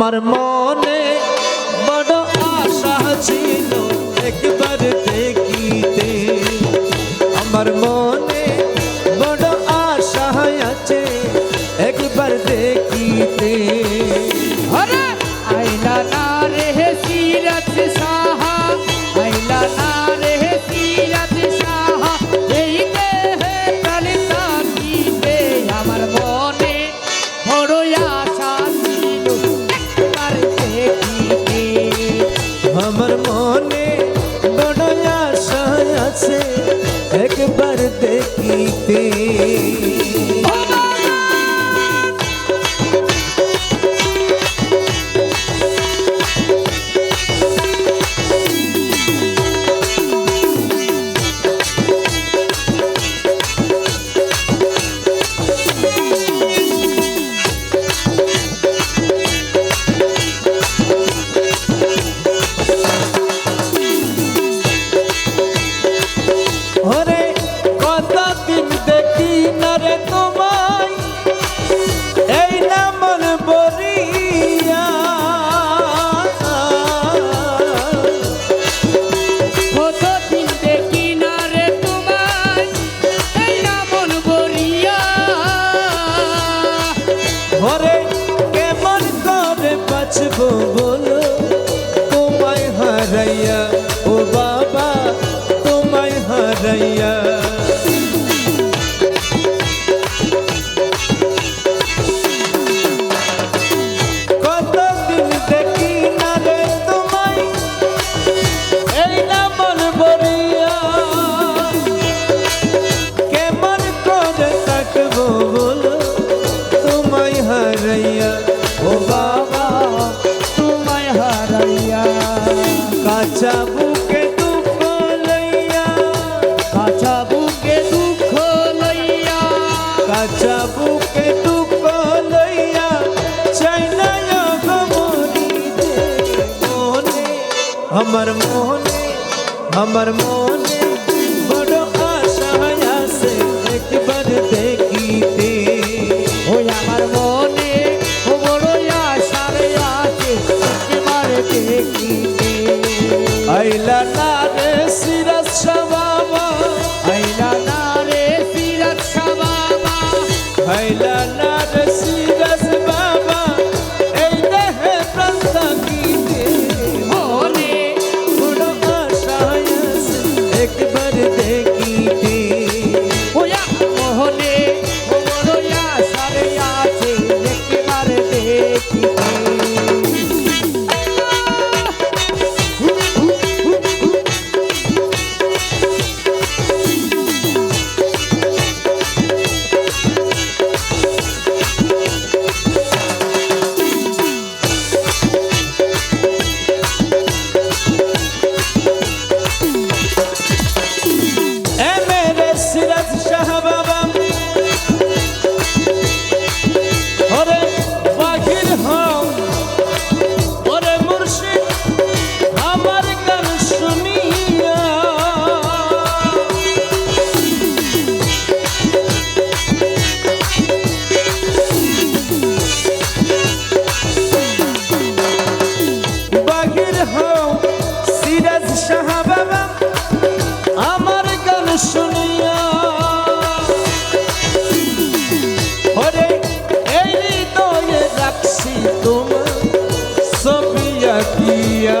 আমার মনে বড় আশা ছিল একবার দেখিতে। আমার মনে বড় আশা আছে একবার দেখ দেখিতে ঘরে কেমন করে বাঁচবো বলো? তোমায় হারাইয়া ও বাবা তোমায় হারাইয়া। বাঁচা বুকে দুঃখ লইয়া চাইনায় মনিতে মনে আমার মনে আমার মনে বড় আশা আছে একবার দেখিতে ওই আমার মনে বড় আশা আছে একবার দেখিতে আইলা না রে সিরাজ সবাই রাখিয়া